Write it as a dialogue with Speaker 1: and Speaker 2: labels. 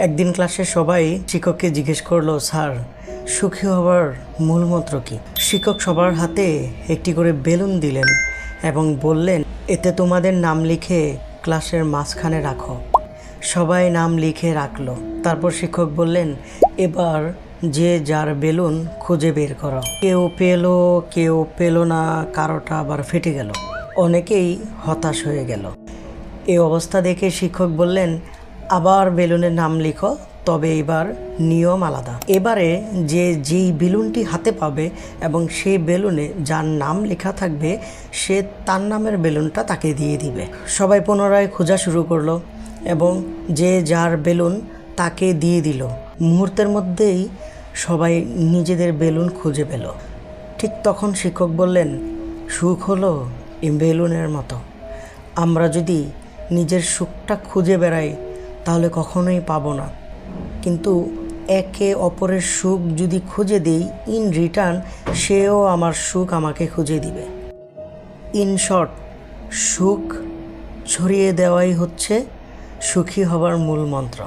Speaker 1: একদিন ক্লাসে সবাই শিক্ষককে জিজ্ঞেস করল, স্যার, সুখী হবার মূল মন্ত্র কি? শিক্ষক সবার হাতে একটি করে বেলুন দিলেন এবং বললেন, এতে তোমাদের নাম লিখে ক্লাসের মাঝখানে রাখো। সবাই নাম লিখে রাখল। তারপর শিক্ষক বললেন, এবার যে যার বেলুন খুঁজে বের করো। কেউ পেল কেউ পেল না, কারোটা আবার ফেটে গেল। অনেকেই হতাশ হয়ে গেল। এই অবস্থা দেখে শিক্ষক বললেন আবার বেলুনের নাম লিখো, তবে এবার নিয়ম আলাদা। এবারে যে যেই বেলুনটি হাতে পাবে এবং সেই বেলুনে যার নাম লেখা থাকবে, সে তার নামের বেলুনটা তাকে দিয়ে দিবে। সবাই পুনরায় খোঁজা শুরু করল এবং যে যার বেলুন তাকে দিয়ে দিল। মুহূর্তের মধ্যেই সবাই নিজেদের বেলুন খুঁজে পেল। ঠিক তখন শিক্ষক বললেন, সুখ হলো বেলুনের মতো। আমরা যদি নিজের সুখটা খুঁজে বেড়াই তাহলে কখনোই পাবো না। কিন্তু একে অপরের সুখ যদি খুঁজে দিই ইন রিটার্ন সেও আমার সুখ আমাকে খুঁজে দিবে। ইন শর্ট সুখ ছড়িয়ে দেওয়াই হচ্ছে সুখী হবার মূল মন্ত্র।